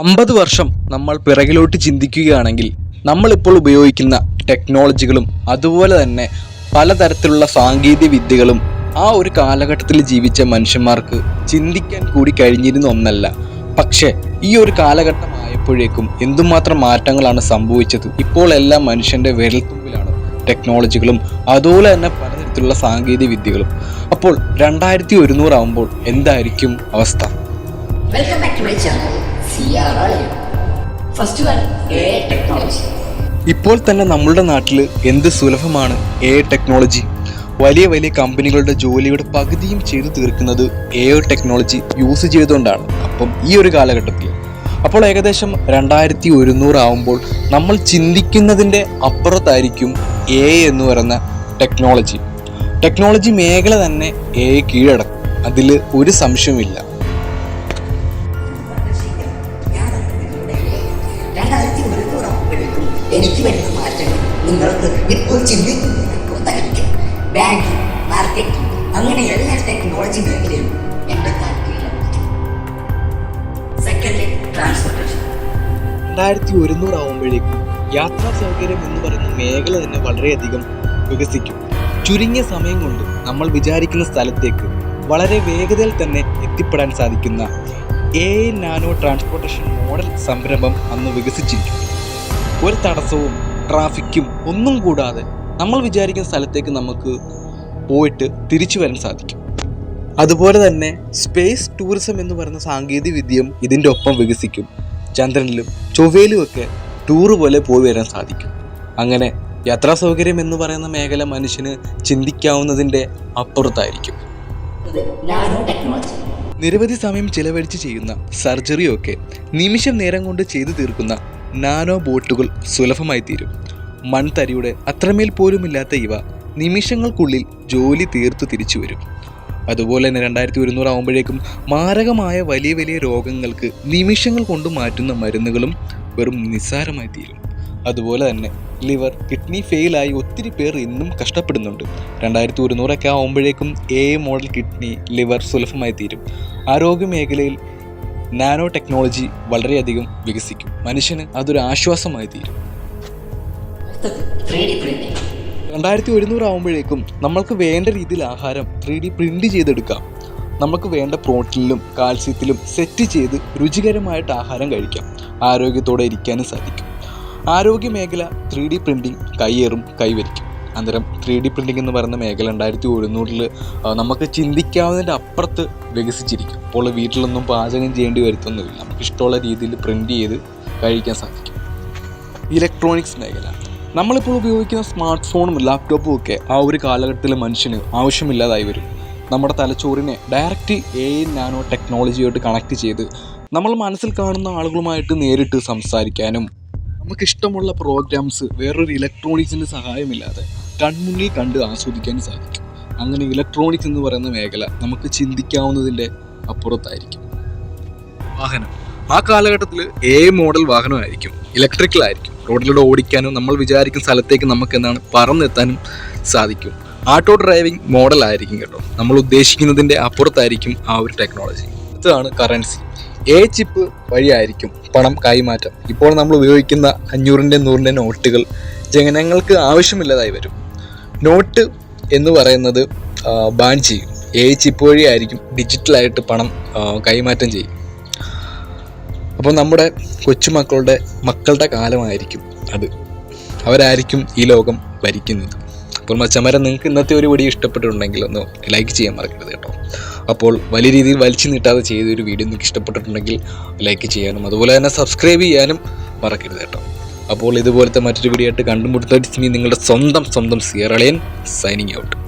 അമ്പത് വർഷം നമ്മൾ പിറകിലോട്ട് ചിന്തിക്കുകയാണെങ്കിൽ നമ്മളിപ്പോൾ ഉപയോഗിക്കുന്ന ടെക്നോളജികളും അതുപോലെ തന്നെ പലതരത്തിലുള്ള സാങ്കേതിക വിദ്യകളും ആ ഒരു കാലഘട്ടത്തിൽ ജീവിച്ച മനുഷ്യന്മാർക്ക് ചിന്തിക്കാൻ കൂടി കഴിഞ്ഞിരുന്ന ഒന്നല്ല. പക്ഷേ ഈ ഒരു കാലഘട്ടമായപ്പോഴേക്കും എന്തുമാത്രം മാറ്റങ്ങളാണ് സംഭവിച്ചത്? ഇപ്പോൾ എല്ലാം മനുഷ്യന്റെ വിരൽത്തുമ്പിലാണ് ടെക്നോളജികളും അതുപോലെ തന്നെ പലതരത്തിലുള്ള സാങ്കേതിക വിദ്യകളും. അപ്പോൾ രണ്ടായിരത്തി ഒരുന്നൂറാകുമ്പോൾ എന്തായിരിക്കും അവസ്ഥ? Welcome back to my to ഇപ്പോൾ തന്നെ നമ്മളുടെ നാട്ടിൽ എന്ത് സുലഭമാണ് എ ടെക്നോളജി വലിയ വലിയ കമ്പനികളുടെ ജോലിയുടെ പകുതിയും ചെയ്തു തീർക്കുന്നത് എ ടെക്നോളജി യൂസ് ചെയ്തുകൊണ്ടാണ്. അപ്പം ഈ ഒരു കാലഘട്ടത്തിൽ. അപ്പോൾ ഏകദേശം രണ്ടായിരത്തി ഒരുന്നൂറ് ആവുമ്പോൾ നമ്മൾ ചിന്തിക്കുന്നതിന്റെ അപ്പുറത്തായിരിക്കും എ എന്ന് പറയുന്ന ടെക്നോളജി ടെക്നോളജി മേഖല തന്നെ എ കീഴടക്കും. അതിൽ ഒരു സംശയവുമില്ല. നിങ്ങൾക്ക് ഇപ്പോൾ ചിന്തിക്കുന്നതായിരിക്കും ബാങ്കിങ് മാർക്കറ്റിംഗ് അങ്ങനെ എല്ലാ ടെക്നോളജി മേഖലയും എന്റെ താല്പര്യം സെക്കൻഡ് ട്രാൻസ്പോർട്ടേഷൻ രണ്ടായിരത്തി ഒരുന്നൂറ് ആവുമ്പോഴേക്കും യാത്രാ സൗകര്യം എന്ന് പറയുന്ന മേഖല തന്നെ വളരെയധികം വികസിക്കും. ചുരുങ്ങിയ സമയം കൊണ്ട് നമ്മൾ വിചാരിക്കുന്ന സ്ഥലത്തേക്ക് വളരെ വേഗതയിൽ തന്നെ എത്തിപ്പെടാൻ സാധിക്കുന്ന എ നാനോ ട്രാൻസ്പോർട്ടേഷൻ മോഡൽ സംരംഭം അന്ന് വികസിച്ചിരിക്കും ഒരു തടസ്സവും ട്രാഫിക്കും ഒന്നും കൂടാതെ നമ്മൾ വിചാരിക്കുന്ന സ്ഥലത്തേക്ക് നമുക്ക് പോയിട്ട് തിരിച്ചു വരാൻ സാധിക്കും. അതുപോലെ തന്നെ സ്പേസ് ടൂറിസം എന്ന് പറയുന്ന സാങ്കേതിക വിദ്യയും ഇതിന്റെ ഒപ്പം വികസിക്കും. ചന്ദ്രനിലും ചൊവ്വയിലും ഒക്കെ ടൂർ പോലെ പോയി വരാൻ സാധിക്കും. അങ്ങനെ യാത്രാ സൗകര്യം എന്ന് പറയുന്ന മേഖല മനുഷ്യന് ചിന്തിക്കാവുന്നതിന്റെ അപ്പുറത്തായിരിക്കും. നിരവധി സമയം ചിലവഴിച്ച് ചെയ്യുന്ന സർജറിയൊക്കെ നിമിഷം നേരം കൊണ്ട് ചെയ്തു തീർക്കുന്ന നാനോ ബോട്ടുകൾ സുലഭമായി തീരും മൺതരിയുടെ അത്രമേൽ പോലുമില്ലാത്ത ഇവ നിമിഷങ്ങൾക്കുള്ളിൽ ജോലി തീർത്തു തിരിച്ചു വരും. അതുപോലെ തന്നെ രണ്ടായിരത്തി ഒരുന്നൂറ് ആകുമ്പോഴേക്കും മാരകമായ വലിയ വലിയ രോഗങ്ങൾക്ക് നിമിഷങ്ങൾ കൊണ്ട് മാറ്റുന്ന മരുന്നുകളും വെറും നിസ്സാരമായി തീരും അതുപോലെ തന്നെ ലിവർ കിഡ്നി ഫെയിലായി ഒത്തിരി പേർ ഇന്നും കഷ്ടപ്പെടുന്നുണ്ട്. രണ്ടായിരത്തി ഒരുന്നൂറൊക്കെ ആകുമ്പോഴേക്കും എ മോഡൽ കിഡ്നി ലിവർ സുലഭമായി തീരും ആരോഗ്യ മേഖലയിൽ നാനോ ടെക്നോളജി വളരെയധികം വികസിക്കും. മനുഷ്യന് അതൊരു ആശ്വാസമായി തീരും. രണ്ടായിരത്തി ഒരുന്നൂറ് ആകുമ്പോഴേക്കും നമ്മൾക്ക് വേണ്ട രീതിയിൽ ആഹാരം ത്രീ ഡി പ്രിന്റ് ചെയ്തെടുക്കാം. നമുക്ക് വേണ്ട പ്രോട്ടീനിലും കാൽസ്യത്തിലും സെറ്റ് ചെയ്ത് രുചികരമായിട്ട് ആഹാരം കഴിക്കാം. ആരോഗ്യത്തോടെ ഇരിക്കാനും സാധിക്കും. ആരോഗ്യ മേഖല ത്രീ ഡി പ്രിന്റിംഗ് കയ്യേറും കൈവരിക്കും. അന്നേരം ത്രീ ഡി പ്രിന്റിംഗ് എന്ന് പറയുന്ന മേഖല രണ്ടായിരത്തി ഒരുന്നൂറിൽ നമുക്ക് ചിന്തിക്കാവുന്നതിന്റെ അപ്പുറത്ത് വികസിച്ചിരിക്കും. അപ്പോൾ വീട്ടിലൊന്നും പാചകം ചെയ്യേണ്ടി വരുത്തൊന്നുമില്ല. നമുക്ക് ഇഷ്ടമുള്ള രീതിയിൽ പ്രിന്റ് ചെയ്ത് കഴിക്കാൻ സാധിക്കും. ഇലക്ട്രോണിക്സ് മേഖല. നമ്മളിപ്പോൾ ഉപയോഗിക്കുന്ന സ്മാർട്ട് ഫോണും ലാപ്ടോപ്പും ഒക്കെ ആ ഒരു കാലഘട്ടത്തിൽ മനുഷ്യന് ആവശ്യമില്ലാതായി വരും. നമ്മുടെ തലച്ചോറിനെ ഡയറക്റ്റ് എ നാനോ ടെക്നോളജിയായിട്ട് കണക്ട് ചെയ്ത് നമ്മൾ മനസ്സിൽ കാണുന്ന ആളുകളുമായിട്ട് നേരിട്ട് സംസാരിക്കാനും നമുക്കിഷ്ടമുള്ള പ്രോഗ്രാംസ് വേറൊരു ഇലക്ട്രോണിക്സിന്റെ സഹായമില്ലാതെ കൺമുന്നിൽ കണ്ട് ആസ്വദിക്കാൻ സാധിക്കും. അങ്ങനെ ഇലക്ട്രോണിക്സ് എന്ന് പറയുന്ന മേഖല നമുക്ക് ചിന്തിക്കാവുന്നതിന്റെ അപ്പുറത്തായിരിക്കും. വാഹനം. ആ കാലഘട്ടത്തിൽ എ മോഡൽ വാഹനമായിരിക്കും. ഇലക്ട്രിക്കൽ ആയിരിക്കും. റോഡിലൂടെ ഓടിക്കാനും നമ്മൾ വിചാരിക്കുന്ന സ്ഥലത്തേക്ക് നമുക്ക് എന്താണ് പറന്നെത്താനും സാധിക്കും. ഓട്ടോ ഡ്രൈവിംഗ് മോഡൽ ആയിരിക്കും കേട്ടോ. നമ്മൾ ഉദ്ദേശിക്കുന്നതിന്റെ അപ്പുറത്തായിരിക്കും ആ ഒരു ടെക്നോളജി അടുത്തതാണ് കറൻസി എ ചിപ്പ് വഴിയായിരിക്കും പണം കൈമാറ്റം. ഇപ്പോൾ നമ്മൾ ഉപയോഗിക്കുന്ന അഞ്ഞൂറിന്റെ നൂറിന്റെ നോട്ടുകൾ ജനങ്ങൾക്ക് ആവശ്യമില്ലാതായി വരും. നോട്ട് എന്ന് പറയുന്നത് ബാൻ ചെയ്യും. എ ചിപ്പ് വഴിയായിരിക്കും ഡിജിറ്റലായിട്ട് പണം കൈമാറ്റം ചെയ്യും. അപ്പോൾ നമ്മുടെ കൊച്ചുമക്കളുടെ മക്കളുടെ കാലമായിരിക്കും അത്. അവരായിരിക്കും ഈ ലോകം ഭരിക്കുന്നത്. അപ്പോൾ മച്ചമരം നിങ്ങൾക്ക് ഇന്നത്തെ ഒരു വീഡിയോ ഇഷ്ടപ്പെട്ടിട്ടുണ്ടെങ്കിൽ ഒന്ന് ലൈക്ക് ചെയ്യാൻ മറക്കരുത് കേട്ടോ. അപ്പോൾ വലിയ രീതിയിൽ വലിച്ചു നീട്ടാതെ ചെയ്തൊരു വീഡിയോ നിങ്ങൾക്ക് ഇഷ്ടപ്പെട്ടിട്ടുണ്ടെങ്കിൽ ലൈക്ക് ചെയ്യാനും അതുപോലെ തന്നെ സബ്സ്ക്രൈബ് ചെയ്യാനും മറക്കരുത് കേട്ടോ. അപ്പോൾ ഇതുപോലത്തെ മറ്റൊരു വീഡിയോ ആയിട്ട് കണ്ടുമുട്ടുന്ന നിങ്ങളുടെ സ്വന്തം സ്വന്തം സിയറളിയൻ സൈനിങ് ഔട്ട്